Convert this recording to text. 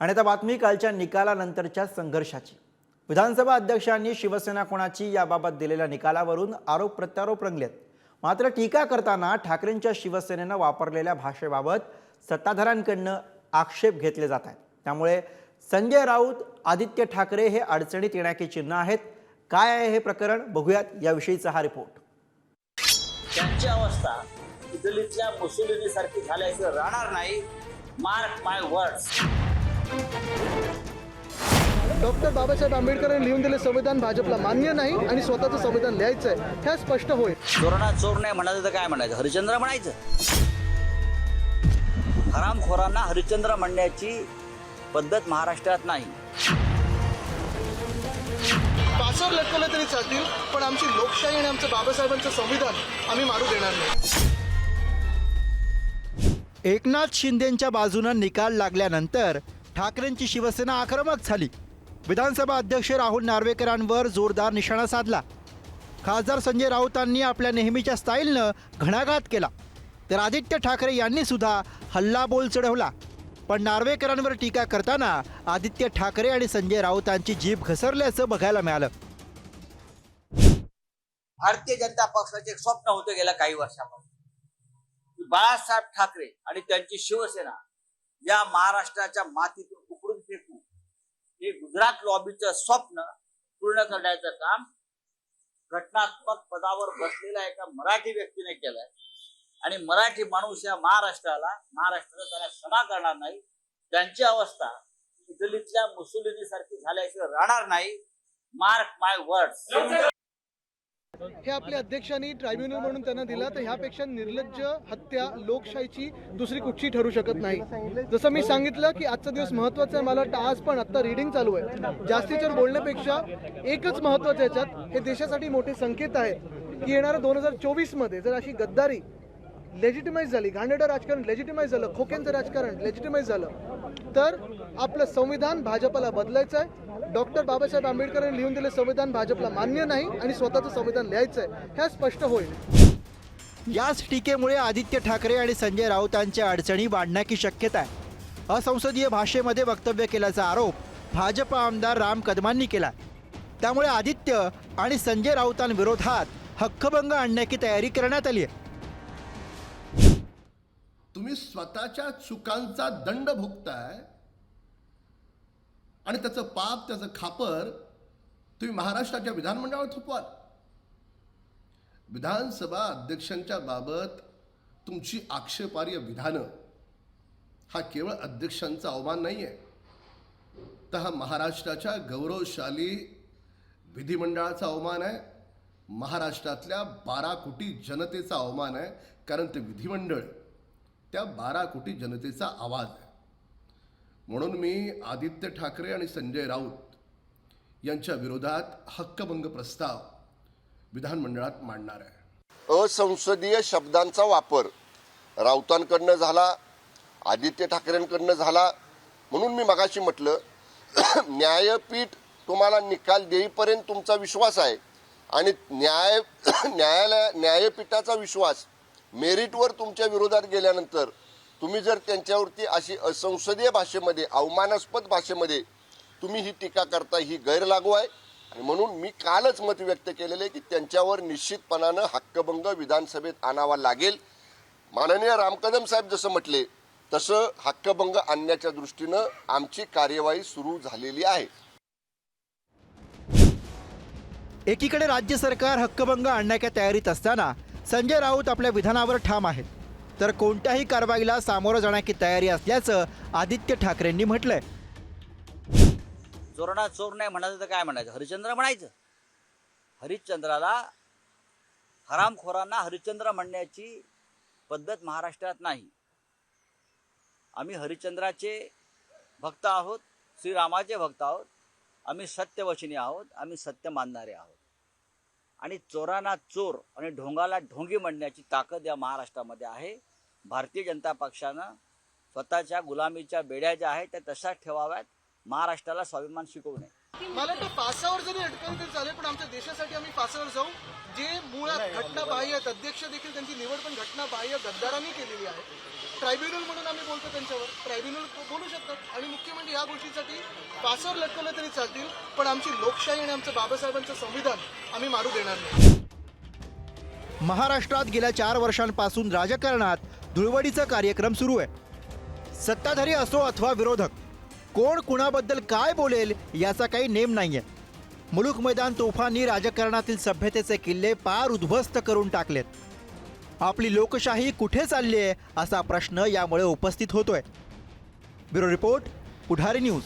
आणि आता बातमी कालच्या निकालानंतरच्या संघर्षाची. विधानसभा अध्यक्षांनी शिवसेना कोणाची याबाबत दिलेल्या निकालावरून आरोप प्रत्यारोप रंगलेत. मात्र टीका करताना ठाकरेंच्या शिवसेनेनं वापरलेल्या भाषेबाबत सत्ताधाऱ्यांकडनं आक्षेप घेतले जात आहेत. त्यामुळे संजय राऊत आदित्य ठाकरे हे अडचणीत येण्याचे चिन्ह आहेत. काय आहे हे प्रकरण? बघूयात याविषयीचा हा रिपोर्ट. त्यांची अवस्था इटलीतल्या मुसुलिनी सारखी झाल्याचं राहणार नाही. Mark my words doctor Babasaheb आंबेडकरांनी लिहून दिले संविधान भाजपला मान्य नाही आणि स्वतःचं संविधान लिहायचं आहे हे स्पष्ट होईल. चोरणा चोर नाही म्हणायचं तर काय म्हणायचं? हरिश्चंद्र म्हणायचं. हरामखोरांना हरिश्चंद्र म्हणण्याची पद्धत महाराष्ट्रात नाही. पासावर लटकवलं तरी चालतील पण आमची लोकशाही आणि आमचं बाबासाहेबांचं संविधान आम्ही मारू देणार नाही. एकनाथ शिंदेंच्या बाजूनं निकाल लागल्यानंतर ठाकरेंची शिवसेना आक्रमक झाली. विधानसभा अध्यक्ष राहुल नार्वेकरांवर जोरदार निशाणा साधला. खासदार संजय राऊतांनी आपल्या नेहमीच्या स्टाईलनं घणाघात केला. तर आदित्य ठाकरे यांनी सुद्धा हल्लाबोल चढवला. पण नार्वेकरांवर टीका करताना आदित्य ठाकरे आणि संजय राऊतांची जीभ घसरल्याचं बघायला मिळालं. भारतीय जनता पक्षाचे एक स्वप्न होतं गेल्या काही वर्षापासून. बाळासाहेब ठाकरे आणि त्यांची शिवसेना या महाराष्ट्राच्या मातीतून उकडून फेकू हे गुजरात लॉबीचं स्वप्न पूर्ण करण्याचं काम घटनात्मक पदावर बसलेल्या एका मराठी व्यक्तीने केलंय. आणि मराठी माणूस या महाराष्ट्राला महाराष्ट्राला त्याला क्षमा करणार नाही. त्यांची अवस्था इटलीतल्या मुसुलिनी सारखी झाल्याशिवाय राहणार नाही. मार्क माय वर्ड्स हे आपल्या अध्यक्षांनी ट्रायब्युनल म्हणून त्यांना दिला तर ह्यापेक्षा निर्लज्ज हत्या लोकशाहीची दुसरी कुठची ठरू शकत नाही. जसं मी सांगितलं की आजचा दिवस महत्त्वाचा आहे मला वाटतं आज पण आता रीडिंग चालू आहे. जास्तीच्या बोलण्यापेक्षा एकच महत्वाचं याच्यात हे देशासाठी मोठे संकेत आहेत की येणाऱ्या दोन हजार चोवीसमध्ये जर अशी गद्दारी लेजिटिमाइज झाली. घाणेडं राजकारण लेजिटिमाइज झालं. खोक्यांचं राजकारण लेजिटिमाइज झालं. तर आपलं संविधान भाजपला बदलायचं आहे. डॉक्टर बाबासाहेब आंबेडकरांनी लिहून दिले संविधान भाजपला मान्य नाही आणि स्वतःचं संविधान लिहायचं आहे. ह्या स्पष्ट होईल. याच टीकेमुळे आदित्य ठाकरे आणि संजय राऊतांच्या अडचणी वाढण्याची शक्यता आहे. असंसदीय भाषेमध्ये वक्तव्य केल्याचा आरोप भाजप आमदार राम कदमांनी केला त्यामुळे आदित्य आणि संजय राऊतांविरोधात हक्कभंग आणण्याची तयारी करण्यात आली आहे. तुम्ही स्वतःच्या चुकांचा दंड भोगताय आणि त्याचं पाप त्याचं खापर तुम्ही महाराष्ट्राच्या विधानमंडळावर थोपवाल. विधानसभा अध्यक्षांच्या बाबत तुमची आक्षेपार्ह विधानं हा केवळ अध्यक्षांचा अवमान नाही आहे तर हा महाराष्ट्राच्या गौरवशाली विधिमंडळाचा अवमान आहे. महाराष्ट्रातल्या बारा कोटी जनतेचा अवमान आहे कारण ते विधिमंडळ त्या बारा कोटी जनतेचा आवाज आहे. म्हणून मी आदित्य ठाकरे आणि संजय राऊत यांच्या विरोधात हक्कभंग प्रस्ताव विधानमंडळात मांडणार आहे. असंसदीय शब्दांचा वापर राऊतांकडनं झाला आदित्य ठाकरेंकडनं झाला. म्हणून मी मगाशी म्हटलं न्यायपीठ तुम्हाला निकाल देईपर्यंत तुमचा विश्वास आहे आणि न्याय न्यायालय न्यायपीठाचा विश्वास मेरिटवर तुमच्या विरोधात गेल्यानंतर तुम्ही जर त्यांच्यावरती अशी असंसदीय भाषेमध्ये अवमानास्पद भाषेमध्ये तुम्ही ही टीका करता ही गैरलागू आहे. आणि म्हणून मी कालच मत व्यक्त केलेलं आहे की त्यांच्यावर निश्चितपणानं हक्कभंग विधानसभेत आणावा लागेल. माननीय राम कदम साहेब जसं म्हटले तसं हक्कभंग आणण्याच्या दृष्टीनं आमची कार्यवाही सुरू झालेली आहे. एकीकडे राज्य सरकार हक्कभंग आणण्याच्या तयारीत असताना संजय राऊत आपल्या विधानावर ठाम आहेत. तर कोणत्याही कारवाईला सामोरं जाण्याची तयारी असल्याचं आदित्य ठाकरेंनी म्हटलंय. चोरणा चोर नाही म्हणायचं तर काय म्हणायचं? हरिश्चंद्र म्हणायचं. हरिश्चंद्राला हरामखोरांना हरिश्चंद्र म्हणण्याची पद्धत महाराष्ट्रात नाही. आम्ही हरिश्चंद्राचे भक्त आहोत श्रीरामाचे भक्त आहोत आम्ही सत्यवचनी आहोत आम्ही सत्य मानणारे आहोत. आणि चोरांना चोर आणि ढोंगाला ढोंगी म्हणण्याची ताकद या महाराष्ट्रामध्ये आहे. भारतीय जनता पक्षानं स्वतःच्या गुलामीच्या बेड्या ज्या आहेत त्या तशाच ठेवाव्यात. महाराष्ट्राला स्वाभिमान शिकवू नये. मला वाटतं फासावर जरी अटकवलं तरी चालेल पण आमच्या देशासाठी आम्ही फासावर जाऊ. जे मुळात घटनाबाह्य आहेत अध्यक्ष देखील त्यांची निवड पण घटनाबाह्य गद्दारांनी केलेली आहे. ट्रायब्युनल म्हणून आम्ही बोलतो त्यांच्यावर. ट्रायब्युनल बोलू शकतात. आणि मुख्य म्हणजे या गोष्टीसाठी फासावर लटकवलं तरी चालतील पण आमची लोकशाही आणि आमचं बाबासाहेबांचं संविधान आम्ही मारू देणार नाही. महाराष्ट्रात गेल्या चार वर्षांपासून राजकारणात धुळवडीचा कार्यक्रम सुरू आहे. सत्ताधारी असो अथवा विरोधक कोण कुणाबद्दल काय बोलेल याचा काही नेम नाहीये. मुलुक मैदान तोफांनी राजकारणातील सभ्यतेचे किल्ले पार उद्ध्वस्त करून टाकलेत. आपली लोकशाही कुठे चालली आहे असा प्रश्न यामुळे उपस्थित होतोय. Bureau report Pudhari news.